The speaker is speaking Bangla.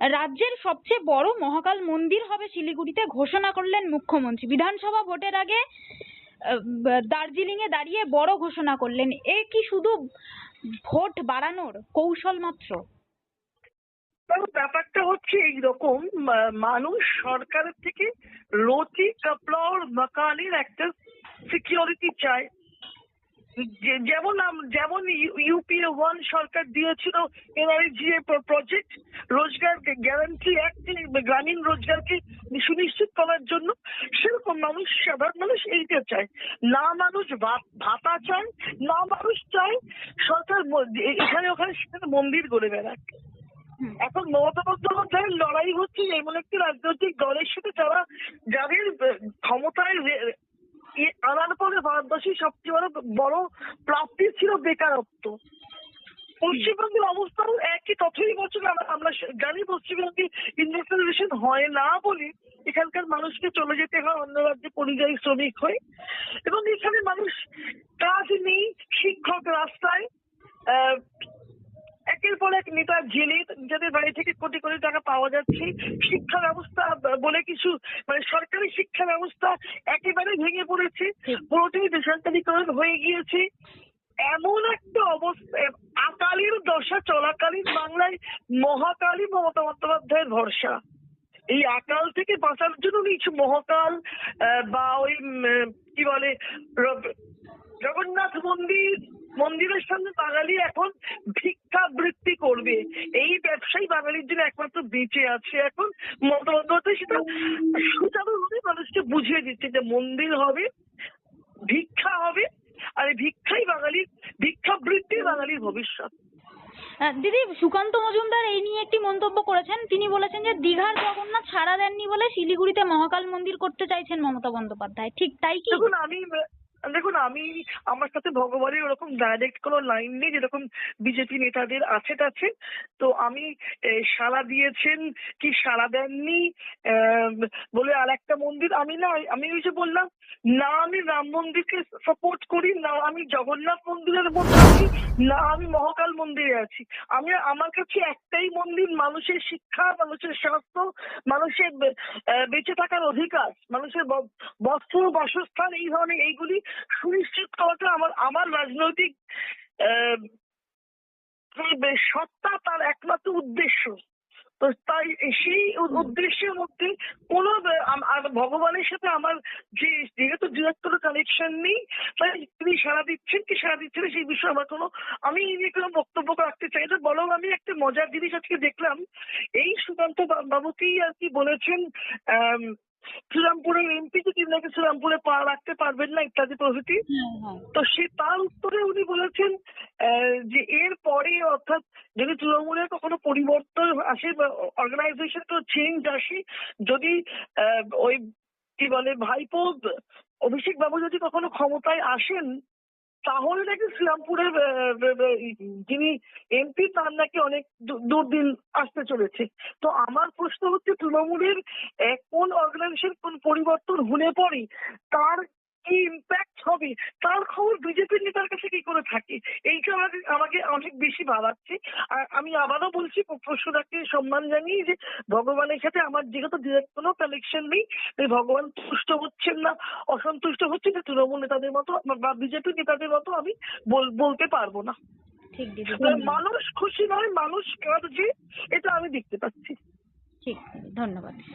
রাজ্যের সবচেয়ে বড় মহাকাল মন্দির হবে শিলিগুড়িতে ঘোষণা করলেন মুখ্যমন্ত্রী। বিধানসভা ভোটের আগে দার্জিলিং এ দাঁড়িয়ে বড় ঘোষণা করলেন। এ কি শুধু ভোট বাড়ানোর কৌশল মাত্র? ব্যাপারটা হচ্ছে এইরকম মানুষ সরকারের থেকে রোটি কাপড় মাকানের একটা সিকিউরিটি চায়। যেমন যেমন ইউপিএ ওয়ান সরকার দিয়েছিল এনআরজি প্রজেক্ট রোজগার গ্যারান্টি অ্যাক্ট গ্রামীণ রোজগারকে সুনিশ্চিত করার জন্য সেরকম মানুষ সাধারণ মানুষ এইটা চায়। না মানুষ ভাতা চায় না মানুষ চায় সরকার এখানে ওখানে সেখানে মন্দির গড়ে বেড়াক। এখন মমতা বন্দ্যোপাধ্যায়ের লড়াই হচ্ছে এমন একটি রাজনৈতিক দলের সাথে যারা যাদের ক্ষমতায় ভারতবর্ষের সবচেয়ে বড় বড় প্রাপ্তি ছিল বেকারত্ব। পশ্চিমবঙ্গের অবস্থাও একই তথই বছর আমরা- আমরা জানি পশ্চিমবঙ্গে ইন্ডাস্ট্রিয়ালাইজেশন হয় না বলে এখানকার মানুষকে চলে যেতে হয়, অন্য রাজ্যে পরিযায়ী শ্রমিক হয়ে। এবং এখানে মানুষ কাজ নেই, শিক্ষক রাস্তায় পর এক নেতা জেলে নিজেদের বাড়ি থেকে কোটি কোটি টাকা পাওয়া যাচ্ছে। শিক্ষা ব্যবস্থা বলে কিছু মানে সরকারি শিক্ষা ব্যবস্থা একেবারে ভেঙে পড়েছে। পুরোটাই বেসরকারিকরণ হয়ে গিয়েছে। এমন একটা অবস্থা আকালের দশা চলাকালীন বাংলায় মহাকালী মমতা বন্দ্যোপাধ্যায়ের ভরসা। এই আকাল থেকে বাঁচার জন্য কিছু মহাকাল বা ওই কি বলে জগন্নাথ মন্দির মন্দিরের সামনে বাঙালি এখন বৃত্তি করবে। এই ব্যবসায়ী বাঙালির জন্য একমাত্র বেঁচে আছে এখন। বন্দ্যোপাধ্যায় সেটা সুচারুভাবে মানুষকে বুঝিয়ে দিচ্ছে যে মন্দির হবে ভিক্ষা হবে আর এই ভিক্ষাই বাঙালির ভিক্ষা বৃত্তি বাঙালির ভবিষ্যৎ। দিদি সুকান্ত মজুমদার এই নিয়ে একটি মন্তব্য করেছেন। তিনি বলেছেন যে দীঘার জগন্নাথ ছাড়া দেননি বলে শিলিগুড়িতে মহাকাল মন্দির করতে চাইছেন মমতা বন্দ্যোপাধ্যায়। ঠিক তাই কি? দেখুন আমি দেখুন, আমি আমার সাথে ভগবানের ওরকম ডাইরেক্ট কোনো লাইন নেই, যেরকম বিজেপি নেতাদের আছে টাছে তো আমি সাড়া দিয়েছেন কি সাড়া দেননি বলে আর একটা মন্দির আমি না, আমি ওই যে বললাম, না আমি রাম মন্দিরকে সাপোর্ট করি, না আমি জগন্নাথ মন্দিরের মধ্যে আছি, না আমি মহাকাল মন্দিরে আছি। আমি, আমার কাছে একটাই মন্দির, মানুষের শিক্ষা, মানুষের স্বাস্থ্য, মানুষের বেঁচে থাকার অধিকার, মানুষের বস্ত্র, বাসস্থান, এই ধরনের এইগুলি সুনিশ্চিত করাটা আমার আমার রাজনৈতিক আহ, যে সত্তা তার একমাত্র উদ্দেশ্য। তো তাই সেই উদ্দেশ্যের মধ্যে কোনো আর ভগবানের সাথে আমার যে যেহেতু ডিরেক্টর কানেকশন নেই তাই তিনি সাড়া দিচ্ছেন কি সারা দিচ্ছেন সেই বিষয়ে আমার কোনো আমি নিয়ে কোনো বক্তব্য রাখতে চাই না বরং আমি একটা মজার জিনিস আজকে দেখলাম। এই সুকান্ত বাবুকেই আর কি বলেছেন আম, শ্রীরামপুরের এমপি যদি নাকি শ্রীরামপুরে পা রাখতে পারবেন না ইত্যাদি প্রভৃতি হ্যাঁ, হ্যাঁ। তো সে তার উত্তরে উনি বলেছেন যে এর পরে অর্থাৎ যদি তৃণমূলের কখনো পরিবর্তন আসে বা অর্গানাইজেশন তো চেঞ্জ আসে যদি আহ, ওই কি বলে ভাইপো অভিষেক বাবু যদি কখনো ক্ষমতায় আসেন তাহলে নাকি শ্রীরামপুরের যিনি এমপি তার নাকি অনেক দুর্দিন আসতে চলেছে। তো আমার প্রশ্ন হচ্ছে, তৃণমূলের কোন অর্গানাইজেশন কোন পরিবর্তন হলে পরে তার কি ইম্প্যাক্ট হবে। তার খবর বিজেপির নেতার কাছে কি করে থাকে? এইটা আমাকে আমাকে অনেক বেশি ভাবাচ্ছে আর আমি আবারও বলছি প্রশ্নটাকে সম্মান জানিয়ে যে ভগবানের সাথে আমার যেহেতু ডিরেক্ট কোনো কানেকশন নেই ভগবান তুষ্ট হচ্ছেন না অসন্তুষ্ট হচ্ছে যে তৃণমূল নেতাদের মতো বা বিজেপি নেতাদের মতো আমি বল- বলতে পারব না। মানুষ খুশি নয় মানুষ কাঁদছে এটা আমি দেখতে পাচ্ছি। ঠিক ধন্যবাদ।